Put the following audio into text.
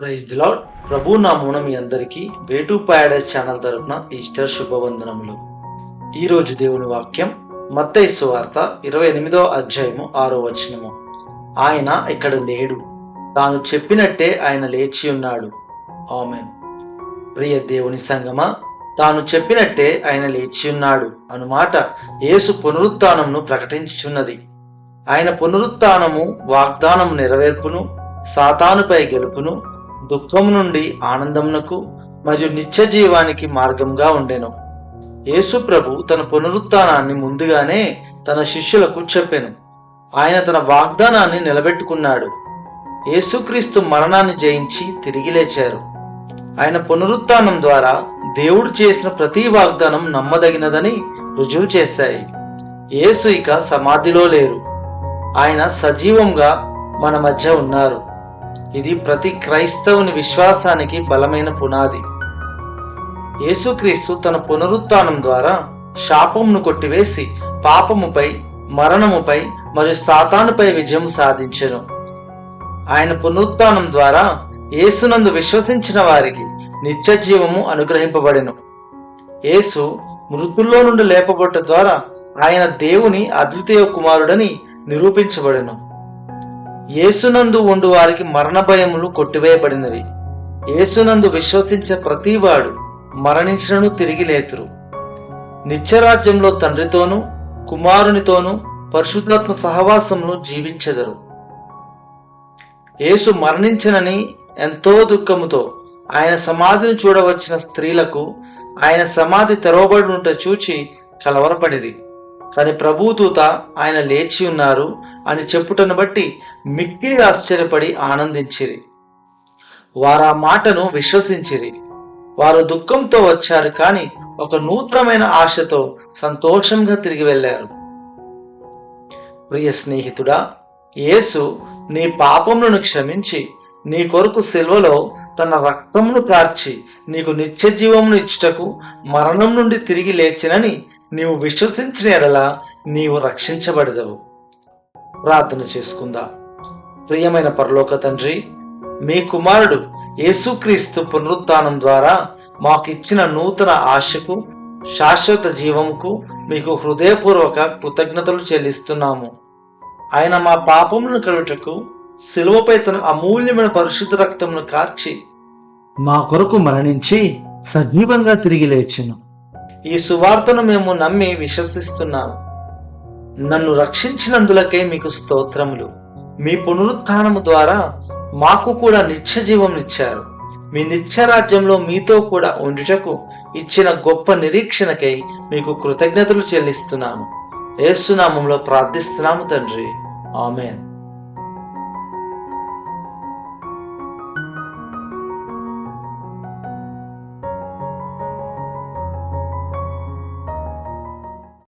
Praise the ప్రభు ప్రభు మూన మీ అందరికీ వేటు ప్యారడైస్ ఛానల్ తరపున ఈస్టర్ శుభవందనములు. ఈరోజు దేవుని వాక్యం మత్తయి సువార్త ఇరవై ఎనిమిదో అధ్యాయము ఆరో వచనము. ఆయన ఇక్కడ లేడు. తాను చెప్పినట్టే ఆయన లేచి ఉన్నాడు. ఆమెన్. ప్రియ దేవుని సంగమా తాను చెప్పినట్టే ఆయన లేచి ఉన్నాడు అనుమాట యేసు పునరుత్నంను ప్రకటించుచున్నది. ఆయన పునరుత్నము వాగ్దానము నెరవేర్పును సాతానుపై గెలుపును దుఃఖం నుండి ఆనందమునకు మరియు నిత్య జీవానికి మార్గంగా ఉండెను. యేసు ప్రభు తన పునరుత్థానాన్ని ముందుగానే తన శిష్యులకు చెప్పెను. ఆయన తన వాగ్దానాన్ని నిలబెట్టుకున్నాడు. యేసుక్రీస్తు మరణాన్ని జయించి తిరిగి లేచారు. ఆయన పునరుత్నం ద్వారా దేవుడు చేసిన ప్రతి వాగ్దానం నమ్మదగినదని రుజువు చేశాయి. యేసు ఇక సమాధిలో లేరు. ఆయన సజీవంగా మన మధ్య ఉన్నారు. ఇది ప్రతి క్రైస్తవుని విశ్వాసానికి బలమైన పునాది. యేసుక్రీస్తు తన పునరుత్థానం ద్వారా శాపమును కొట్టివేసి పాపముపై మరణముపై మరియు సాతానుపై విజయం సాధించెను. ఆయన పునరుత్థానం ద్వారా యేసునందు విశ్వసించిన వారికి నిత్య జీవము అనుగ్రహింపబడెను. యేసు మృతుల్లో నుండి లేపబొట్ట ద్వారా ఆయన దేవుని అద్వితీయ కుమారుడని నిరూపించబడెను. యేసునందు ఉండు వారికి మరణ భయములు కొట్టివేయబడినవి. యేసునందు విశ్వసించే ప్రతివాడు మరణించినను తిరిగి లేతురు. నిత్యరాజ్యంలో తండ్రితోనూ కుమారునితోనూ పరిశుద్ధాత్మ సహవాసంలో జీవించెదరు. యేసు మరణించనని ఎంతో దుఃఖముతో ఆయన సమాధిని చూడవచ్చిన స్త్రీలకు ఆయన సమాధి తెరవబడి ఉంట చూచి కలవరపడిది కానీ ప్రభుదూత ఆయన లేచి ఉన్నారు అని చెప్పుటను బట్టి మిక్కిలి ఆశ్చర్యపడి ఆనందించిరి. వారు ఆ మాటను విశ్వసించిరి. వారు దుఃఖంతో వచ్చారు కానీ ఒక నూతనమైన ఆశతో సంతోషంగా తిరిగి వెళ్ళారు. ప్రియ స్నేహితుడా యేసు నీ పాపములను క్షమించి నీ కొరకు శిల్వలో తన రక్తమును కార్చి నీకు నిత్య జీవమును ఇచ్చుటకు మరణం నుండి తిరిగి లేచినని నీవు విశ్వసించిన ఎడల నీవు రక్షించబడదవు. ప్రార్థన చేసుకుందా. ప్రియమైన పరలోక తండ్రి మీ కుమారుడు యేసుక్రీస్తు పునరుద్ధానం ద్వారా మాకు ఇచ్చిన నూతన ఆశకు శాశ్వత జీవముకు మీకు హృదయపూర్వక కృతజ్ఞతలు చెల్లిస్తున్నాము. ఆయన మా పాపములను కలుటకు శిలువపై తన అమూల్యమైన పరిశుద్ధ రక్తమును కార్చి మా కొరకు మరణించి సజీవంగా తిరిగి లేచెను. ఈ సువార్తను మేము నమ్మి విశ్వసిస్తున్నాము. నన్ను రక్షించినందులకే మీకు స్తోత్రములు. మీ పునరుత్థానము ద్వారా మాకు కూడా నిత్య జీవం ఇచ్చారు. మీ నిత్య రాజ్యంలో మీతో కూడా ఉండుటకు ఇచ్చిన గొప్ప నిరీక్షణకై మీకు కృతజ్ఞతలు చెల్లిస్తున్నాము. ఏసునామంలో ప్రార్థిస్తున్నాము తండ్రి. ఆమెన్.